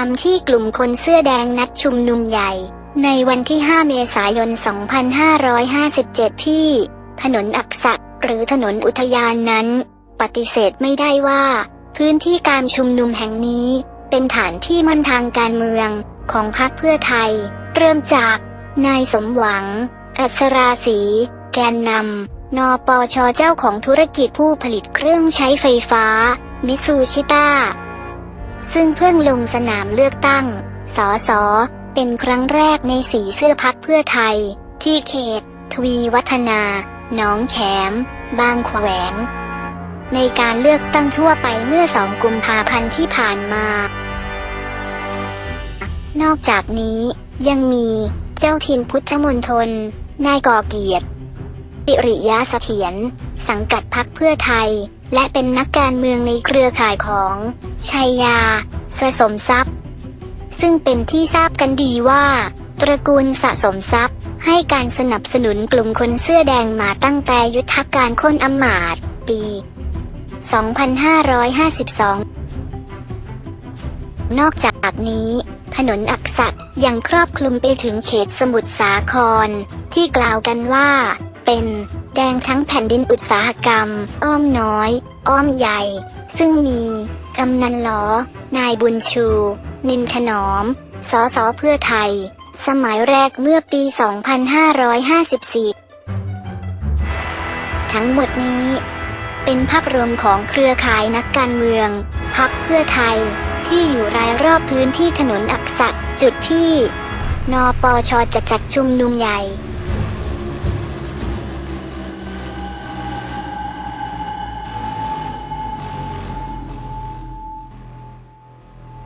ามที่กลุ่มคนเสื้อแดงนัดชุมนุมใหญ่ ในวันที่ 5 เมษายน 2557 ที่ ถนนอักษะหรือถนนอุทยานนั้น ปฏิเสธไม่ได้ว่า พื้นที่การชุมนุมแห่งนี้ เป็นฐานที่มั่นทางการเมืองของพรรคเพื่อไทย เริ่มจาก นายสมหวัง อัศราศีแกนนำ นปชเจ้าของธุรกิจผู้ผลิตเครื่องใช้ไฟฟ้า มิซูชิต้า ซึ่งเพิ่งลงสนามเลือกตั้งสอสอเป็นครั้งแรกในสีเสื้อพักเพื่อไทย ที่เขต ทวีวัฒนา หนองแขม บางขวางในการเลือกตั้งทั่วไปเมื่อสองกุมภาพันธ์ที่ผ่านมา นอกจากนี้ยังมีเจ้าถิ่นพุทธมณฑลนายก่อเกียรติปิริยะเสถียรสังกัดพักเพื่อไทย และเป็นนักการเมืองในเครือข่ายของชัยยาสะสมทรัพย์ ซึ่งเป็นที่ทราบกันดีว่า ตระกูลสะสมทรัพย์ ให้การสนับสนุนกลุ่มคนเสื้อแดงมาตั้งแต่ยุทธการค้นอำมาตย์ปี 2552 นอกจากนี้ถนนอักษะยังครอบคลุมไปถึงเขตสมุทรสาคร ที่กล่าวกันว่า เป็นแดงทั้งแผ่นดินอุตสาหกรรม อ้อมน้อย อ้อมใหญ่ ซึ่งมีกำนันหลอ นายบุญชู นินถนอมสอสอเพื่อไทย สมัยแรกเมื่อปี 2554 ทั้งหมดนี้เป็นภาพรวมของเครือข่ายนักการเมือง พักเพื่อไทย ที่อยู่รายรอบพื้นที่ถนนอักษะจุดที่ นปชจะจัดชุมนุมใหญ่